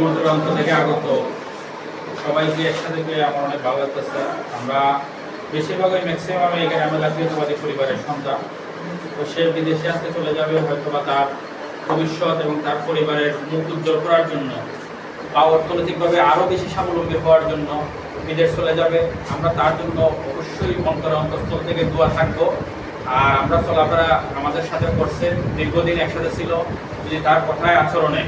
দূর দূরান্ত থেকে আগত সবাইকে একসাথে পেয়ে আমার অনেক ভালো লাগতেছে। আমরা বেশিরভাগই ম্যাক্সিমাম এখানে আমরা জাতীয়তাবাদী পরিবারের সন্তান। তো সে বিদেশে আজকে চলে যাবে হয়তো বা তার ভবিষ্যৎ এবং তার পরিবারের মুখ উজ্জ্বল করার জন্য বা অর্থনৈতিকভাবে আরও বেশি স্বাবলম্বী হওয়ার জন্য বিদেশ চলে যাবে। আমরা তার জন্য অবশ্যই অন্তর অন্তঃস্থল থেকে দোয়া থাকব। আর আমরা চলাফেরা আমাদের সাথে করছে, দীর্ঘদিন একসাথে ছিল। যদি তার কথায় আচরণে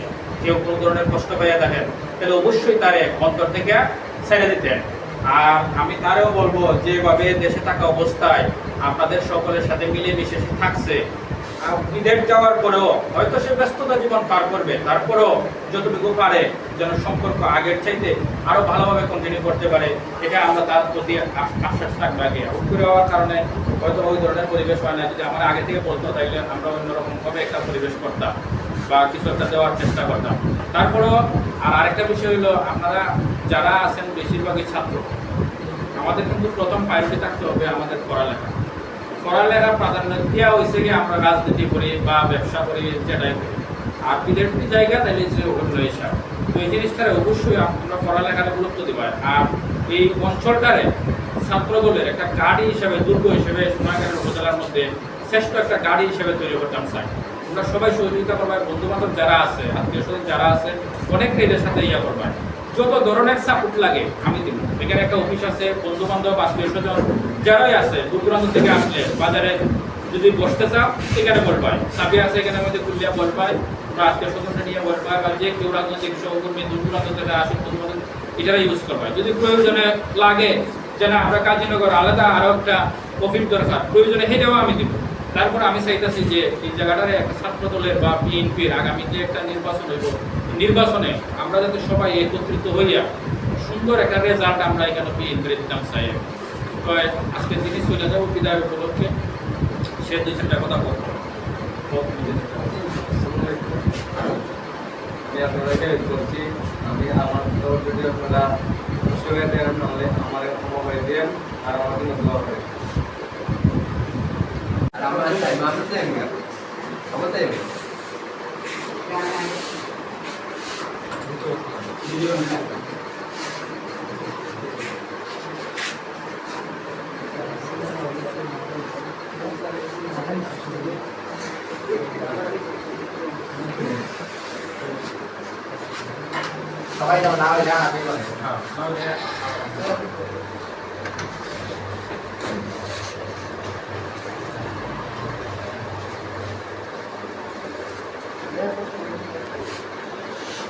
কেউ কোনো ধরনের কষ্ট পাইয়া দেখেন তাহলে অবশ্যই তারে অন্তর থেকে ছেড়ে দিতেন। আর আমি তারেও বলব যেভাবে দেশে থাকা অবস্থায় আপনাদের সকলের সাথে মিলেমিশে সে থাকছে। বিদেশ যাওয়ার পরেও হয়তো সে ব্যস্ততা জীবন পার করবে, তারপরেও যতটুকু পারে যেন সম্পর্ক আগের চাইতে আরও ভালোভাবে কন্টিনিউ করতে পারে, এটা আমরা তার প্রতি আশ- আশ্বাস রাখব আগে। হুট হওয়ার কারণে হয়তো ওই ধরনের পরিবেশ হয় না। যদি আমার আগে থেকে বলতো তাইলে আমরা অন্যরকম ভাবে একটা পরিবেশ করতাম। বা কিছু একটা দেওয়ার চেষ্টা করতাম। তারপরেও আর আরেকটা বিষয় হলো আপনারা যারা আছেন বেশিরভাগই ছাত্র, আমাদের কিন্তু প্রথম প্রায়োরিটি থাকতে হবে আমাদের পড়ালেখা। পড়ালেখা প্রাধান্য দেওয়া হয়েছে কি আমরা রাজনীতি করি বা ব্যবসা করি যেটাই করি। আর বিদেশি জায়গা, তাহলে হচ্ছে অন্য হিসাব। তো এই জিনিসটারে অবশ্যই আমরা পড়ালেখাটা গুরুত্ব দিব। আর এই অঞ্চলটারে ছাত্র দলের একটা গাড়ি হিসেবে, দুর্গ হিসেবে সোনাগাড়ির উপজেলার মধ্যে শ্রেষ্ঠ একটা গাড়ি হিসেবে তৈরি করতাম চাই আমরা সবাই সহযোগিতা করব বন্ধু বান্ধব যারা আছে, আত্মীয় স্বজন যারা আছে, অনেকে এদের সাথে ইয়া করবে। যত ধরনের সাপোর্ট লাগে, আমি দিব। এখানে একটা অফিস আছে বন্ধু বান্ধব আত্মীয় স্বজন যারাই আছে দূর থেকে আসলে, বাজারে যদি বসতে চাও, এখানে বলবাই চাবি আছে, এখানে মধ্যে খুলিয়া বলবাই আমরা আত্মীয় স্বজনটা নিয়ে বলবাই বা যে কেউ রাজনৈতিক সহকর্মী দূর দূরান্ত থেকে আসুন বন্ধু বান্ধব এটারা ইউজ করবাই যদি প্রয়োজনে লাগে যে না আমরা কাজীনগর আলাদা আরও একটা অফিস দরকার, প্রয়োজনে সেটাও আমি দিব। তারপর আমি চাইতেছি যে এই জায়গাটারে একটা ছাত্র দলের বা বিএনপির আগামী যে একটা নির্বাচন হইব নির্বাচনে আমরা যাতে সবাই একত্রিত হইয়া সুন্দর একটা রেজাল্ট আমরা এখানে বিএনপির দিতাম চাই তো আজকে যিনি চলে যাব বিদায় উপলক্ষে, সে দুই চারটা কথা বলব আপনাদেরকে করছি আমি আমার যদি আপনারা আমার ক্ষমা করে আর আমার জন্য দোয়া আর আমরা চাই মানুষ চাই আমি আমার চাই সবাই যাও না হলে জানা পেয়ে বলে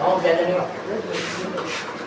হ্যাঁ তাহলে Vamos, ya tenemos.